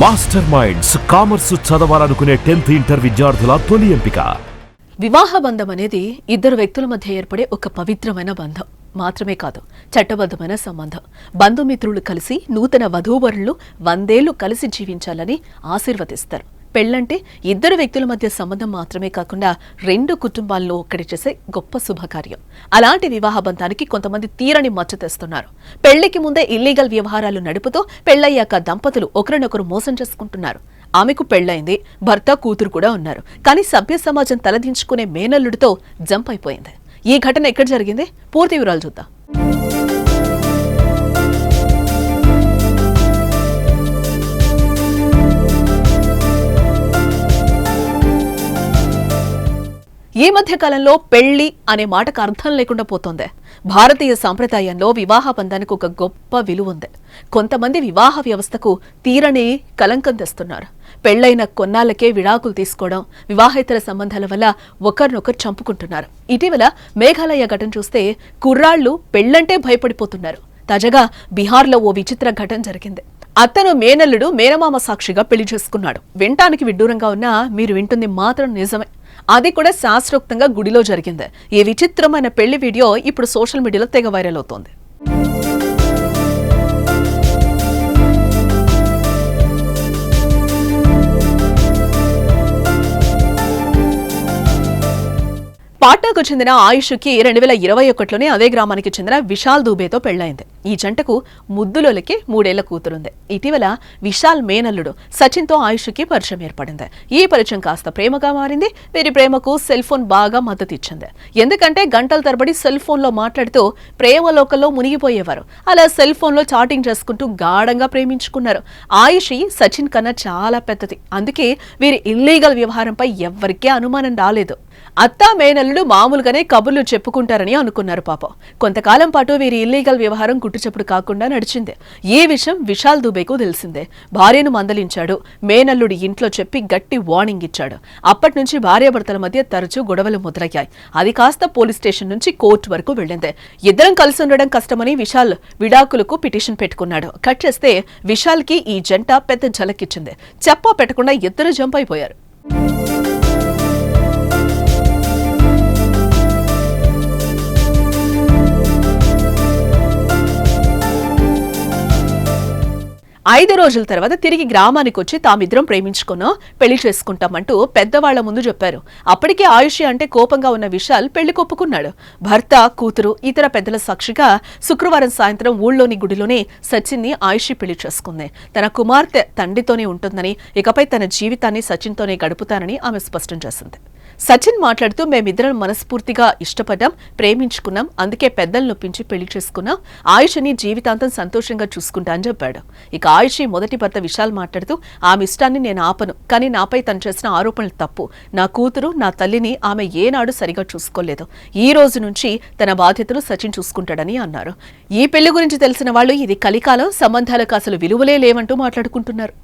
Master minds commerce చదవాలనుకునే tenth inter విద్యార్థుల తొలి ఎంపిక. వివాహ బంధం అనేది ఇద్దరు వ్యక్తుల మధ్య ఏర్పడే ఒక పవిత్రమైన బంధం. మాత్రమే కాదు చట్టబద్ధమైన సంబంధం. బంధుమిత్రులు కలిసి నూతన వధూవరులు వందేళ్ళు కలిసి జీవించాలని ఆశీర్వదిస్తారు. పెళ్ళంటే ఇద్దరు వ్యక్తుల మధ్య సంబంధం మాత్రమే కాకుండా రెండు కుటుంబాల్లో ఒక్కడి చేసే గొప్ప శుభకార్యం. అలాంటి వివాహ బంధానికి కొంతమంది తీరని మచ్చ తెస్తున్నారు. పెళ్ళికి ముందే ఇల్లీగల్ వ్యవహారాలు నడుపుతూ పెళ్ళయ్యాక దంపతులు ఒకరినొకరు మోసం చేసుకుంటున్నారు. ఆమెకు పెళ్ళైంది భర్త కూతురు కూడా ఉన్నారు. కానీ సభ్య సమాజం తలదించుకునే మేనల్లుడితో జంప్ అయిపోయింది ఈ ఘటన ఎక్కడ జరిగింది? పూర్తి వివరాలు చూద్దాం. ఈ మధ్య కాలంలో పెళ్ళి అనే మాటకు అర్థం లేకుండా పోతోంది. భారతీయ సాంప్రదాయంలో వివాహ బంధానికి ఒక గొప్ప విలువ ఉంది కొంతమంది వివాహ వ్యవస్థకు తీరని కలంకం తెస్తున్నారు. పెళ్ళైన కొన్నాళ్ళకే విడాకులు తీసుకోవడం వివాహేతర సంబంధాల వల్ల ఒకరినొకరు చంపుకుంటున్నారు. ఇటీవల మేఘాలయ ఘటన చూస్తే కుర్రాళ్ళు పెళ్ళంటే భయపడిపోతున్నారు. తాజాగా బీహార్లో ఓ విచిత్ర ఘటన జరిగింది. అతను మేనల్లుడు మేనమామ సాక్షిగా పెళ్ళి చేసుకున్నాడు. వినటానికి విడ్డూరంగా ఉన్నా మీరు వింటుంది మాత్రం నిజమే. అది కూడా శాస్త్రోక్తంగా గుడిలో జరిగింది. ఈ విచిత్రమైన పెళ్ళి వీడియో ఇప్పుడు సోషల్ మీడియాలో తెగ వైరల్ అవుతోంది. పాట్నాకు చెందిన ఆయుష్కి రెండు వేల ఇరవై ఒకటిలోనే అదే గ్రామానికి చెందిన విశాల్ దూబేతో పెళ్ళైంది ఈ జంటకు ముద్దులోలకి మూడేళ్ళ కూతురుంది. ఇటీవల విశాల్ మేనల్లుడు సచిన్తో ఆయుష్కి పరిచయం ఏర్పడింది. ఈ పరిచయం కాస్త ప్రేమగా మారింది. వీరి ప్రేమకు సెల్ ఫోన్ బాగా మద్దతు ఇచ్చింది ఎందుకంటే గంటల తరబడి సెల్ ఫోన్లో మాట్లాడుతూ ప్రేమ లోకల్లో మునిగిపోయేవారు. అలా సెల్ ఫోన్లో చాటింగ్ చేసుకుంటూ గాఢంగా ప్రేమించుకున్నారు. ఆయుషి సచిన్ కన్నా చాలా పెద్దది. అందుకే వీరి ఇల్లీగల్ వ్యవహారంపై ఎవ్వరికీ అనుమానం రాలేదు. అత్తా మేనల్లుడు మామూలుగానే కబుర్లు చెప్పుకుంటారని అనుకున్నారు పాపం. కొంతకాలం పాటు వీరి ఇల్లీగల్ వ్యవహారం గుట్టుచప్పుడు కాకుండా నడిచింది. ఈ విషయం విశాల్ దుబేకు తెలిసిందే. భార్యను మందలించాడు. మేనల్లుడి ఇంట్లో చెప్పి గట్టి వార్నింగ్ ఇచ్చాడు. అప్పటి నుంచి భార్యాభర్తల మధ్య తరచూ గొడవలు మొదలయ్యాయి. అది కాస్త పోలీస్ స్టేషన్ నుంచి కోర్టు వరకు వెళ్ళింది. ఇద్దరం కలిసి ఉండడం కష్టమని విశాల్ విడాకులకు పిటిషన్ పెట్టుకున్నాడు. కట్ చేస్తే విశాల్కి ఈ జంట పెద్ద ఝలకిచ్చింది చెప్పా పెట్టకుండా ఇద్దరు జంప్ అయిపోయారు. ఐదు రోజుల తర్వాత తిరిగి గ్రామానికి వచ్చి తామిద్దరం ప్రేమించుకున్నాం పెళ్ళి చేసుకుంటామంటూ పెద్దవాళ్ళ ముందు చెప్పారు. అప్పటికే ఆయుషి అంటే కోపంగా ఉన్న విశాల్ పెళ్ళి కొప్పుకున్నాడు. భర్త కూతురు ఇతర పెద్దల సాక్షిగా శుక్రవారం సాయంత్రం ఊళ్ళోని గుడిలోనే సచిన్ని ఆయుషి పెళ్ళి చేసుకుంది. తన కుమార్తె తండ్రితోనే ఉంటుందని ఇకపై తన జీవితాన్ని సచిన్తోనే గడుపుతానని ఆమె స్పష్టం చేసింది. సచిన్ మాట్లాడుతూ మేమిద్దరం మనస్ఫూర్తిగా ఇష్టపడ్డాం ప్రేమించుకున్నాం అందుకే పెద్దలను నొప్పించి పెళ్ళి చేసుకున్నాం. ఆయుషని జీవితాంతం సంతోషంగా చూసుకుంటా అని చెప్పాడు. ఇక ఆయుషి మొదటి భర్త విశాల్ మాట్లాడుతూ ఆమె ఇష్టాన్ని నేను ఆపను కానీ నాపై తను చేసిన ఆరోపణలు తప్పు. నా కూతురు నా తల్లిని ఆమె ఏనాడు సరిగా చూసుకోలేదు. ఈ రోజు నుంచి తన బాధ్యతలు సచిన్ చూసుకుంటాడని అన్నారు. ఈ పెళ్ళి గురించి తెలిసిన వాళ్ళు ఇది కలికాలం సంబంధాలకు అసలు విలువలే లేవంటూ మాట్లాడుకుంటున్నారు.